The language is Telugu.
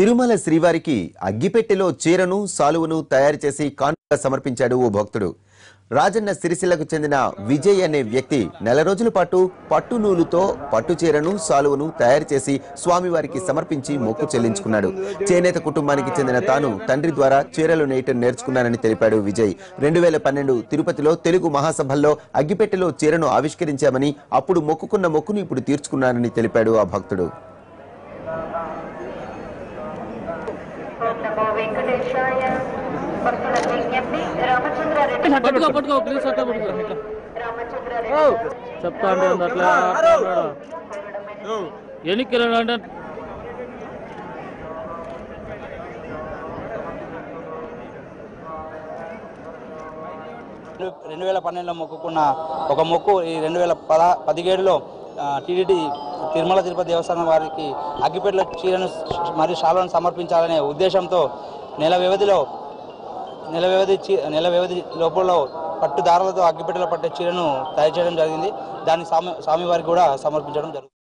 తిరుమల శ్రీవారికి అగ్గిపెట్టెలో చీరను సాలువను తయారు చేసి కానుక సమర్పించాడు ఓ భక్తుడు. రాజన్న సిరిసిల్లకు చెందిన విజయ్ అనే వ్యక్తి నెల రోజుల పాటు పట్టు నూలుతో పట్టు చీరను సాలువను తయారు చేసి స్వామివారికి సమర్పించి మొక్కు చెల్లించుకున్నాడు. చేనేత కుటుంబానికి చెందిన తాను తండ్రి ద్వారా చీరలు నేయటం నేర్చుకున్నానని తెలిపాడు విజయ్. రెండు వేల పన్నెండు తిరుపతిలో తెలుగు మహాసభల్లో అగ్గిపెట్టెలో చీరను ఆవిష్కరించామని అప్పుడు మొక్కుకున్న మొక్కును ఇప్పుడు తీర్చుకున్నానని తెలిపాడు ఆ భక్తుడు. పట్టుకో పట్టుకో ప్లీజ్ అట్లా పట్టుకో ఇట్లా. చెప్తా అంటే అట్లా అట్లా? అంటే రెండు వేల పన్నెండులో మొక్కుకున్న ఒక మొక్కు ఈ రెండు వేల పద పదిహేడులో టీడీటీ తిరుమల తిరుపతి దేవస్థానం వారికి అగ్గిపెట్ల చీరను మరియు శాలను సమర్పించాలనే ఉద్దేశంతో నెల వ్యవధిలో నెల వ్యవధి చీ- నెల వ్యవధి లోపల పట్టు దారాలతో పట్టే చీరను తయారు చేయడం జరిగింది. దాన్ని స్వామి స్వామివారికి కూడా సమర్పించడం జరుగుతుంది